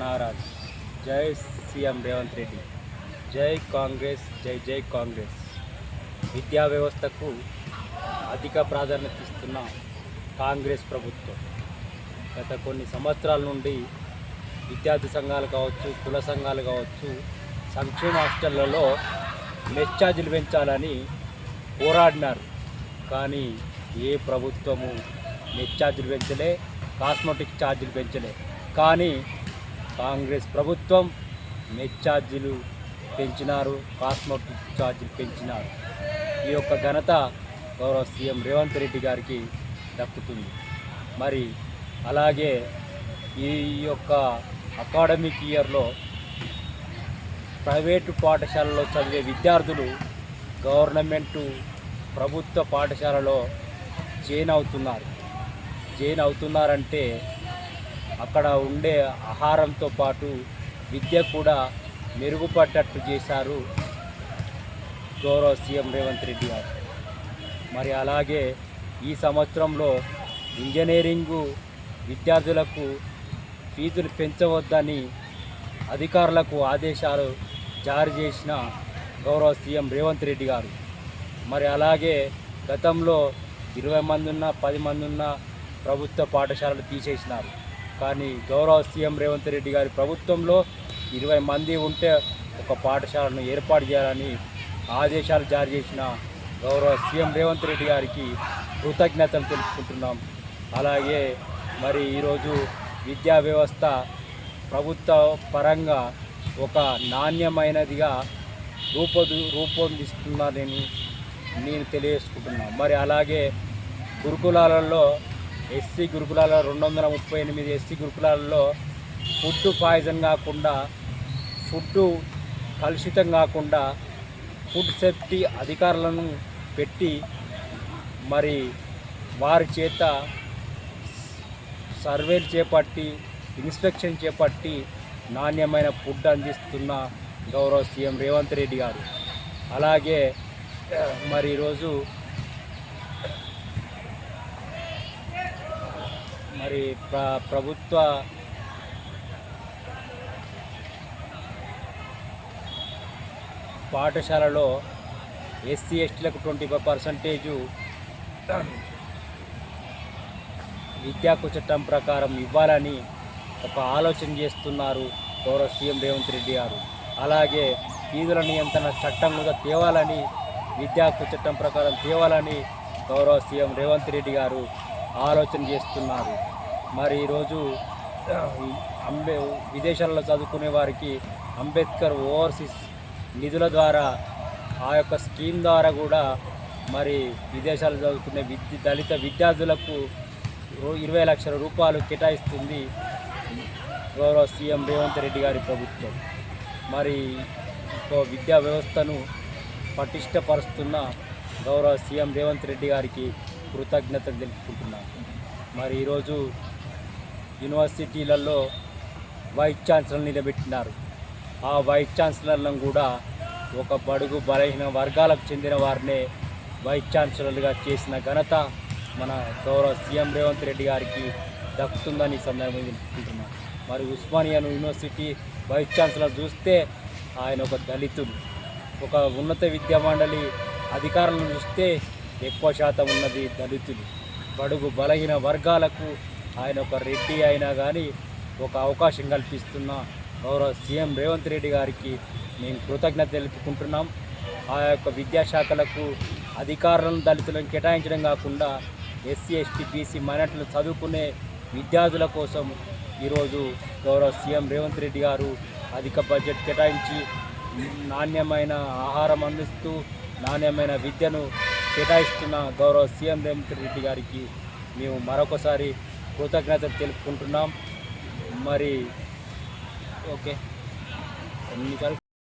నారాజ్. జై సీఎం రేవంత్ రెడ్డి. జై కాంగ్రెస్ జై జై కాంగ్రెస్. విద్యా వ్యవస్థకు అధిక ప్రాధాన్యత ఇస్తున్న కాంగ్రెస్ ప్రభుత్వం. గత కొన్ని సంవత్సరాల నుండి విద్యార్థి సంఘాలు కావచ్చు కుల సంఘాలు కావచ్చు సంక్షేమ హాస్టళ్ళలో మెస్ ఛార్జీలు పెంచాలని పోరాడినారు. కానీ ఏ ప్రభుత్వము మెస్ ఛార్జీలు పెంచలే కాస్మెటిక్ ఛార్జీలు పెంచలే. కానీ కాంగ్రెస్ ప్రభుత్వం మెస్ ఛార్జీలు పెంచినారు కాస్మెటిక్ ఛార్జీలు పెంచినారు. ఈ యొక్క ఘనత గౌరవ సీఎం రేవంత్ రెడ్డి గారికి దక్కుతుంది. మరి అలాగే ఈ యొక్క అకాడమిక్ ఇయర్లో ప్రైవేటు పాఠశాలలో చదివే విద్యార్థులు గవర్నమెంటు ప్రభుత్వ పాఠశాలలో జైన్ అవుతున్నారు. జైన్ అవుతున్నారంటే అక్కడ ఉండే ఆహారంతో పాటు విద్య కూడా మెరుగుపడ్డట్టు చేశారు గౌరవ సీఎం రేవంత్ రెడ్డి గారు. మరి అలాగే ఈ సంవత్సరంలో ఇంజనీరింగు విద్యార్థులకు ఫీజులు పెంచవద్దని అధికారులకు ఆదేశాలు జారీ చేసిన గౌరవ సీఎం రేవంత్ రెడ్డి గారు. మరి అలాగే గతంలో ఇరవై మంది ఉన్న పది మంది ఉన్న ప్రభుత్వ పాఠశాలలు తీసేసినారు. కానీ గౌరవ సీఎం రేవంత్ రెడ్డి గారి ప్రభుత్వంలో ఇరవై మంది ఉంటే ఒక పాఠశాలను ఏర్పాటు చేయాలని ఆదేశాలు జారీ చేసిన గౌరవ సీఎం రేవంత్ రెడ్డి గారికి కృతజ్ఞతలు తెలుపుకుంటున్నాం. అలాగే మరి ఈరోజు విద్యా వ్యవస్థ ప్రభుత్వ పరంగా ఒక నాణ్యమైనదిగా రూపొందు రూపొందిస్తున్నారని నేను తెలియజేసుకుంటున్నాను మరి అలాగే గురుకులాలలో ఎస్సీ గురుకులాల రెండు వందల ముప్పై ఎనిమిది ఎస్సీ గురుకులాలలో ఫుడ్ పాయిజన్ కాకుండా ఫుడ్ కలుషితం కాకుండా ఫుడ్ సేఫ్టీ అధికారులను పెట్టి మరి వారి చేత సర్వేలు చేపట్టి ఇన్స్పెక్షన్ చేపట్టి నాణ్యమైన ఫుడ్ అందిస్తున్న గౌరవ సీఎం రేవంత్ రెడ్డి గారు. అలాగే మరి ఈరోజు మరి ప్ర ప్రభుత్వ పాఠశాలలో ఎస్సీ ఎస్టీలకు ట్వంటీ ఫైవ్ పర్సంటేజు విద్యాకు చట్టం ప్రకారం ఇవ్వాలని ఒక ఆలోచన చేస్తున్నారు గౌరవ సీఎం రేవంత్ రెడ్డి గారు. అలాగే ఫీజుల నియంత్రణ చట్టం కూడా తేవాలని విద్యాకు చట్టం ప్రకారం తేవాలని గౌరవ సీఎం రేవంత్ రెడ్డి గారు ఆలోచన చేస్తున్నారు. మరి ఈరోజు అంబే విదేశాల్లో చదువుకునే వారికి అంబేద్కర్ ఓవర్సీస్ నిధుల ద్వారా ఆ యొక్క స్కీమ్ ద్వారా కూడా మరి విదేశాలు చదువుకునే విద్య దళిత విద్యార్థులకు ఇరవై లక్షల రూపాయలు కేటాయిస్తుంది గౌరవ సీఎం రేవంత్ రెడ్డి గారి ప్రభుత్వం. మరి ఒక విద్యా వ్యవస్థను పటిష్టపరుస్తున్న గౌరవ సీఎం రేవంత్ రెడ్డి గారికి కృతజ్ఞతలు తెలుపుకుంటున్నాను మరి ఈరోజు యూనివర్సిటీలలో వైస్ ఛాన్సలర్ నిలబెట్టినారు. ఆ వైస్ ఛాన్సలర్లను కూడా ఒక బడుగు బలహీన వర్గాలకు చెందిన వారినే వైస్ ఛాన్సలర్గా చేసిన ఘనత మన గౌరవ సీఎం రేవంత్ రెడ్డి గారికి దక్కుతుందని ఈ సందర్భంగా తెలుసుకుంటున్నాను మరి ఉస్మానియా యూనివర్సిటీ వైస్ ఛాన్సలర్ చూస్తే ఆయన ఒక దళితుడు. ఒక ఉన్నత విద్యా మండలి అధికారులను చూస్తే ఎక్కువ శాతం ఉన్నది దళితులు. బడుగు బలహీన వర్గాలకు ఆయన ఒక రెడ్డి అయినా కానీ ఒక అవకాశం కల్పిస్తున్న గౌరవ సీఎం రేవంత్ రెడ్డి గారికి మేము కృతజ్ఞత తెలుపుకుంటున్నాం. ఆ యొక్క విద్యాశాఖలకు అధికారులను దళితులను కేటాయించడం కాకుండా ఎస్సీ ఎస్టీ బీసీ మైనార్టీలు చదువుకునే విద్యార్థుల కోసం ఈరోజు గౌరవ సీఎం రేవంత్ రెడ్డి గారు అధిక బడ్జెట్ కేటాయించి నాణ్యమైన ఆహారం అందిస్తూ నాణ్యమైన విద్యను కేటాయిస్తున్న గౌరవ సీఎం రేవంత్ రెడ్డి గారికి మేము మరొకసారి కృతజ్ఞత తెలుపుకుంటున్నాం. మరి ఓకే. ఎన్నికలు